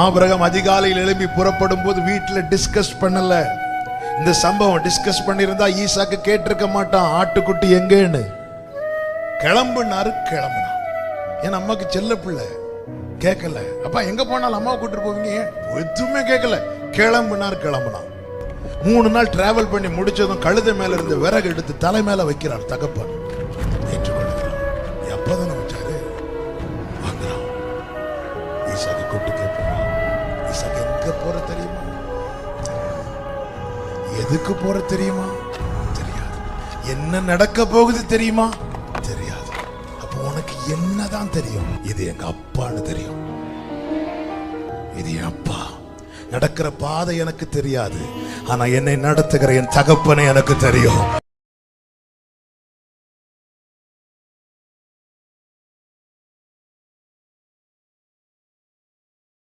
Abraham அதிகாலையில் எழும்பி புறப்படும் போது வீட்டில் டிஸ்கஸ் பண்ணல. இந்த சம்பவம் டிஸ்கஸ் பண்ணியிருந்தா ஈசாக்கு கேட்டிருக்க மாட்டான் ஆட்டுக்குட்டி எங்கேன்னு? கிளம்புனாரு கிளம்புனா. என் அம்மாக்கு செல்ல பிள்ளை? கேட்கல அப்பா எங்க போனாலும் அம்மாவை கூட்டிட்டு போவீங்க? எதுவுமே கேட்கல கிளம்புனார் கிளம்புனான் மூணு நாள் டிராவல் பண்ணி முடிச்சதும் கழுத மேல இருந்து விறகு எடுத்து தலை மேல வைக்கிறார் தகப்பன். ஏற்றுக்கொள்கிறார் எப்பதான் வச்சாரு வாங்குறான் ஈசாக்கு கூட்டு கேட்போம். எங்க போற தெரியுமா? எதுக்கு போற தெரியுமா? தெரியாது. என்ன நடக்க போகுது தெரியுமா? தெரியாது. அப்போ உனக்கு என்னதான் தெரியும்? இது எங்க அப்பான்னு தெரியும். இது என் அப்பா. நடக்கிற பாதை எனக்கு தெரியாது. ஆனா என்னை நடத்துகிற என் தகப்பனை எனக்கு தெரியும்.